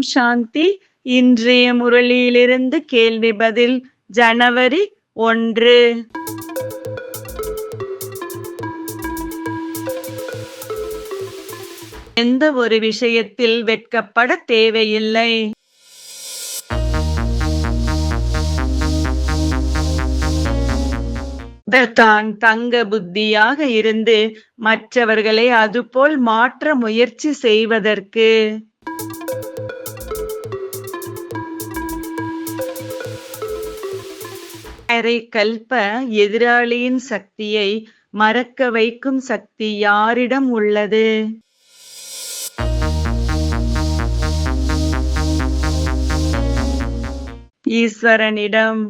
ஓம் சாந்தி. இன்றைய முரளியிலிருந்து கேள்வி பதில் ஜனவரி ஒன்று. எந்த ஒரு விஷயத்தில் வெட்கப்பட தேவையில்லை. தான் தங்க புத்தியாக இருந்து மற்றவர்களை அதுபோல் மாற்ற முயற்சி செய்வதற்கு. அரை கல்ப எதிராளியின் சக்தியை மறக்க வைக்கும் சக்தி யாரிடம் உள்ளது? ஈஸ்வரனிடம்.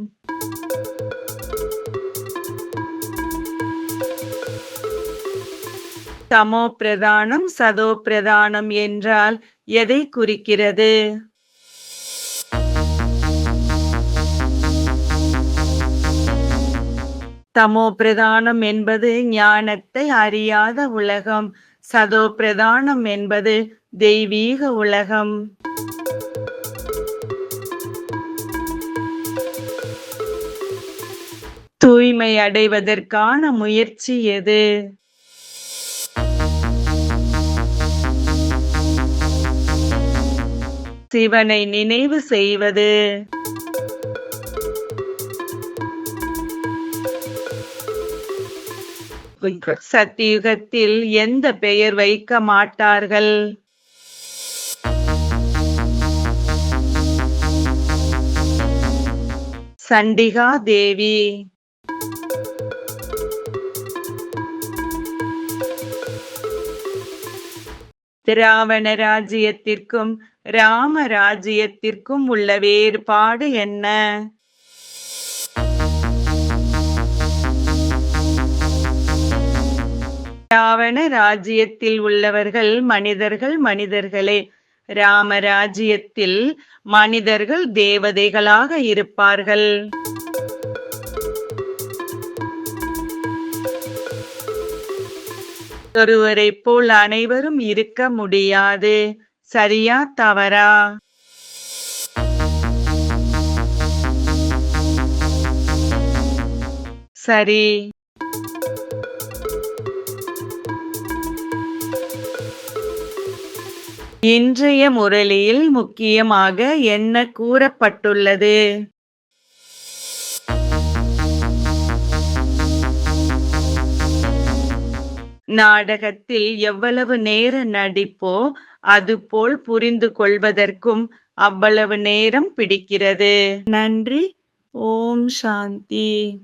தமோ பிரதானம் சதோ பிரதானம் என்றால் எதை குறிக்கிறது? தமோ பிரதானம் என்பது ஞானத்தை அறியாத உலகம். சதோ பிரதானம் என்பது தெய்வீக உலகம். தூய்மை அடைவதற்கான முயற்சி எது? சிவனை நினைவு செய்வது. சத்தியுகத்தில் எந்த பெயர் வைக்க மாட்டார்கள்? சண்டிகா தேவி. திராவண ராஜ்யத்திற்கும் ராம ராஜ்யத்திற்கும் உள்ள வேறுபாடு என்ன? ராவண ராஜ்யத்தில் உள்ளவர்கள் மனிதர்கள் மனிதர்களே. ராமராஜ்யத்தில் மனிதர்கள் தேவதைகளாக இருப்பார்கள். ஒருவரை போல் அனைவரும் இருக்க முடியாது. சரியா தவறா? சரி. இன்றைய முரளியில் முக்கியமாக என்ன கூறப்பட்டுள்ளது? நாடகத்தில் எவ்வளவு நேர நடிப்போ அதுபோல் புரிந்து கொள்வதற்கும் அவ்வளவு நேரம் பிடிக்கிறது. நன்றி. ஓம் சாந்தி.